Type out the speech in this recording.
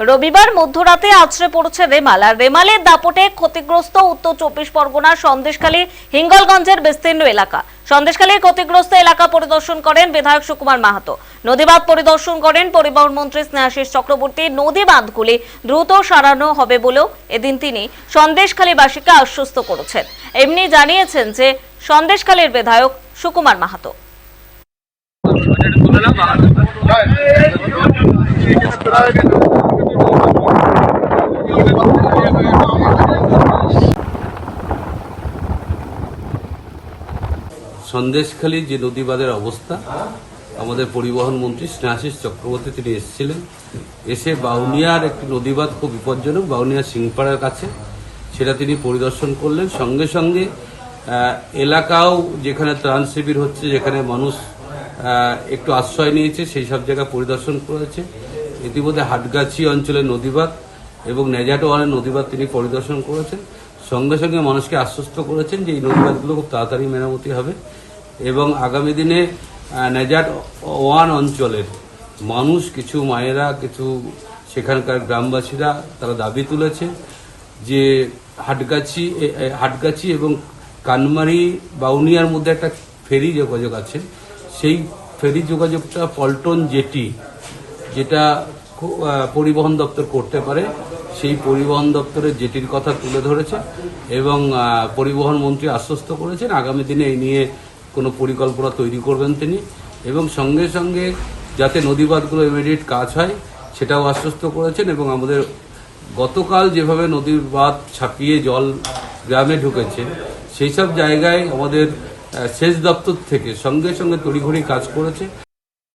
রবিবার মধ্যরাতে আছড়ে পড়েছে রেমাল। আর রেমালের দাপটে ক্ষতিগ্রস্ত উত্তর চব্বিশ পরগনার সন্দেশখালী হিঙ্গলগঞ্জের বিস্তীর্ণ এলাকা। সন্দেশখালীর ক্ষতিগ্রস্ত এলাকা পরিদর্শন করেন বিধায়ক সুকুমার মাহাতো। নদীবাঁধ পরিদর্শন করেন পরিবহন মন্ত্রী স্নেহাশিস চক্রবর্তী। নদী বাঁধগুলি দ্রুত সারানো হবে বলেও এদিন তিনি সন্দেশখালীবাসীকে আশ্বস্ত করেছেন। এমনি জানিয়েছেন যে সন্দেশখালীর বিধায়ক সুকুমার মাহাতো। সন্দেশখালী যে নদীবাঁধের অবস্থা, আমাদের পরিবহন মন্ত্রী স্নেহাশিস চক্রবর্তী তিনি এসেছিলেন। এসে বাউনিয়ার একটি নদীবাদ খুব বিপজ্জনক, বাউনিয়া সিংপাড়ার কাছে। সেটা তিনি পরিদর্শন করলেন। সঙ্গে সঙ্গে এলাকাও যেখানে ত্রাণ শিবির হচ্ছে, যেখানে মানুষ একটু আশ্রয় নিয়েছে, সেই সব জায়গা পরিদর্শন করেছে। ইতিমধ্যে হাটগাছি অঞ্চলের নদীবাঁধ এবং নেজাটোয়ানের নদীবাদ তিনি পরিদর্শন করেছেন। সঙ্গে সঙ্গে মানুষকে আশ্বস্ত করেছেন যে এই নদীবাঁধগুলো খুব তাড়াতাড়ি মেরামতি হবে। এবং আগামী দিনে নেজাট ওয়ান অঞ্চলের মানুষ, কিছু মায়েরা, কিছু সেখানকার গ্রামবাসীরা তারা দাবি তুলেছে যে হাটগাছি হাটগাছি এবং কানমারি বাউনিয়ার মধ্যে একটা ফেরি যোগাযোগ আছে। সেই ফেরি যোগাযোগটা পল্টন জেটি, যেটা পরিবহন দপ্তর করতে পারে, সেই পরিবহন দপ্তরের জেটির কথা তুলে ধরেছে এবং পরিবহন মন্ত্রী আশ্বস্ত করেছেন, আগামী দিনে এই নিয়ে কোনো পরিকল্পনা তৈরি করবেন তিনি এবং সঙ্গে সঙ্গে যাতে নদীবাঁধগুলো ইমিডিয়েট কাজ হয়, সেটাও আশ্বস্ত করেছেন এবং আমাদের গতকাল যেভাবে নদীর বাঁধ ছাপিয়ে জল গ্রামে ঢুকেছে, সেই সব জায়গায় আমাদের সেচ দপ্তর থেকে সঙ্গে সঙ্গে তড়িঘড়ি কাজ করেছে।